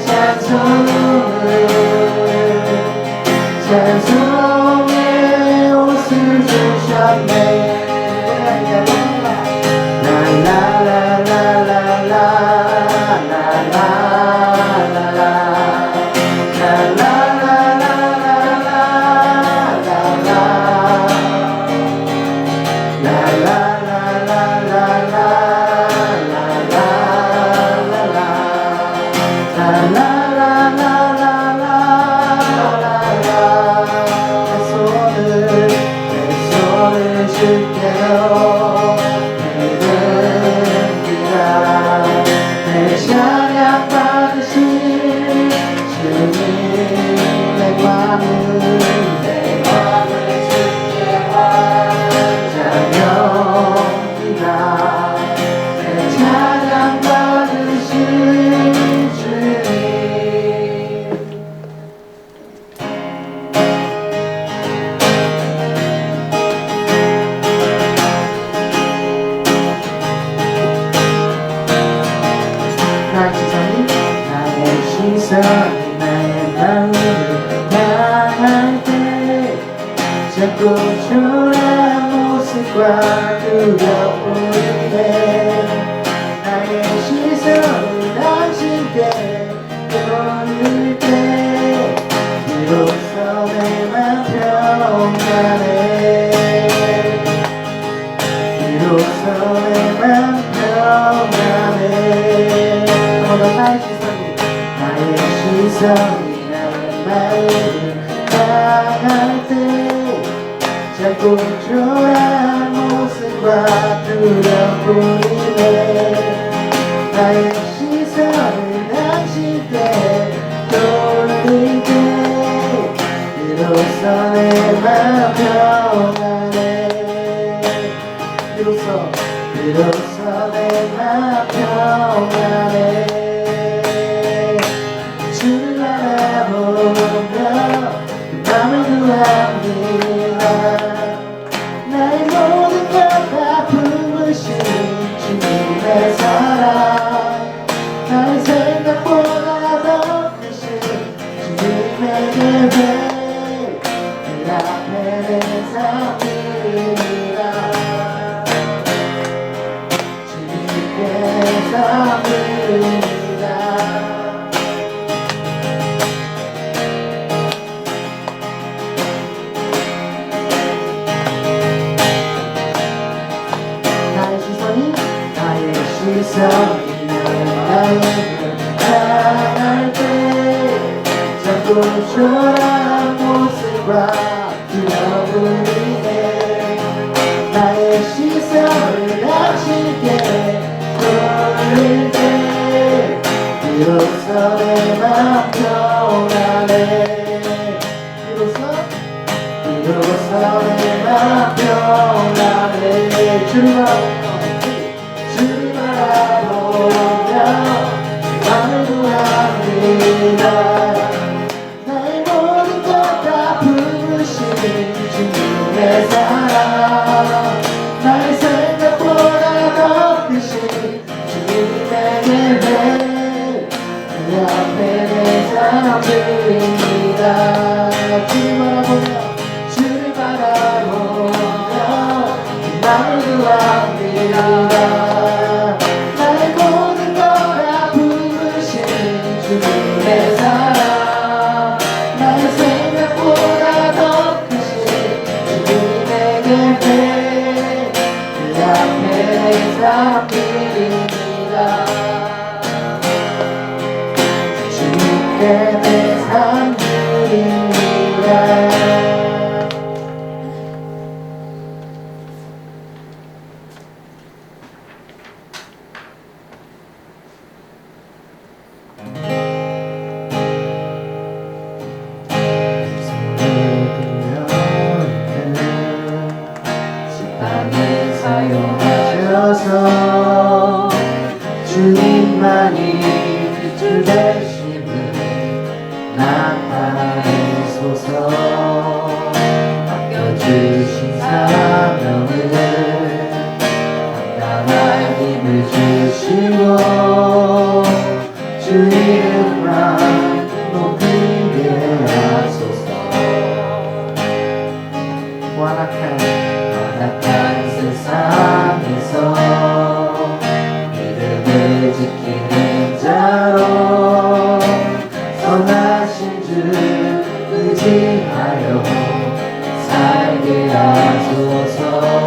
찬송을 찬송의 옷을 주셨네. 자꾸 초라한 모습과 그려보이네 나의 시선이 당신께 돌릴 때 비로소 내맘 변하네 비로소 내맘 평안해. 한번더 나의 시선이 나의 시선이 나의 마음 Con lloramos se va a durar por love. time. Yeah, I'm so sorry.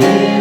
you.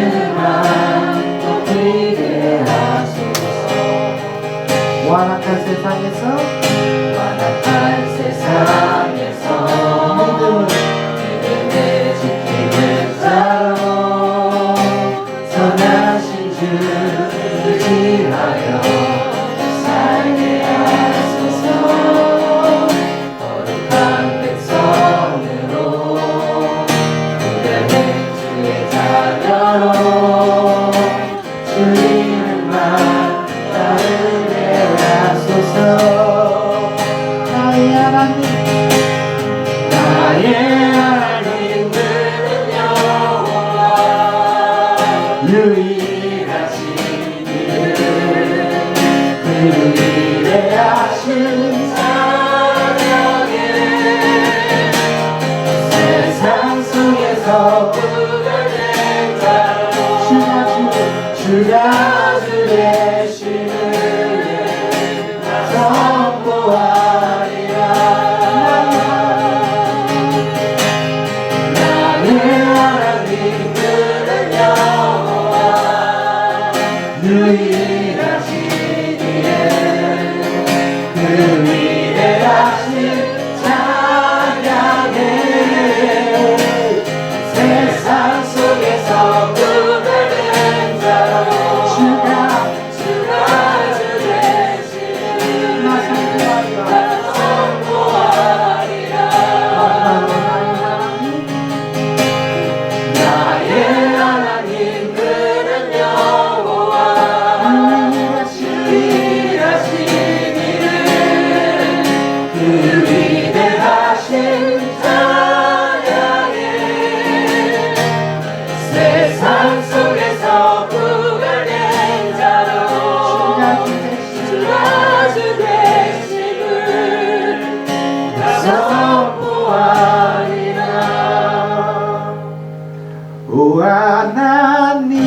오 하나님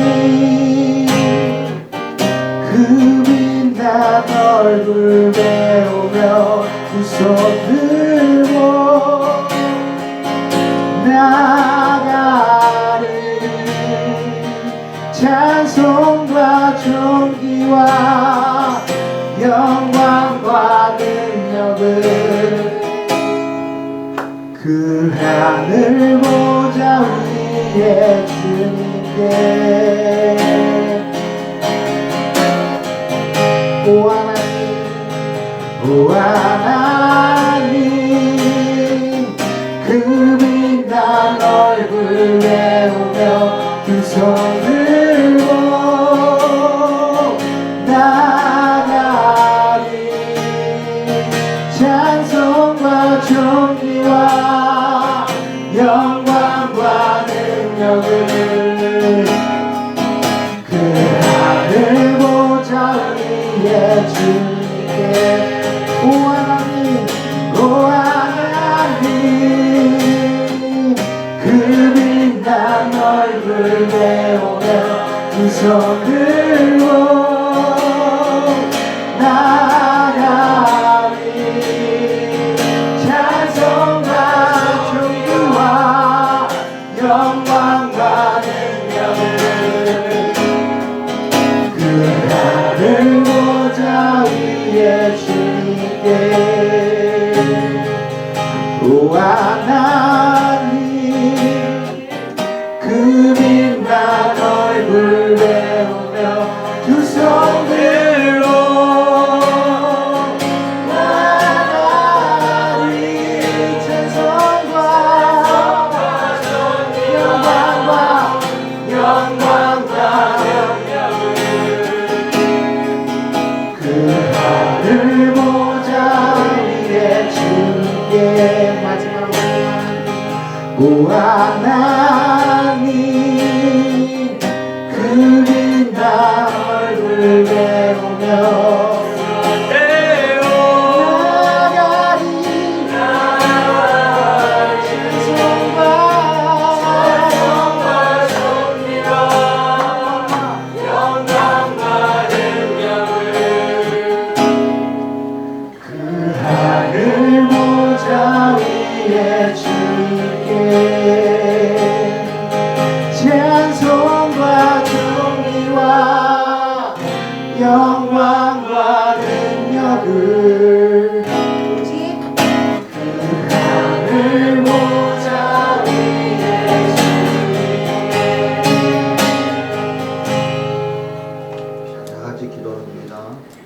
그빛난 얼굴 배우며 두손 들고 나가는 찬송과 존귀와 영광과 능력을 그 하늘 보자 주겠는데 오 하나님 오 하나님 그 빛난 얼굴에 오며 그손 들고 나가리 찬송과 조 Kuhanan ni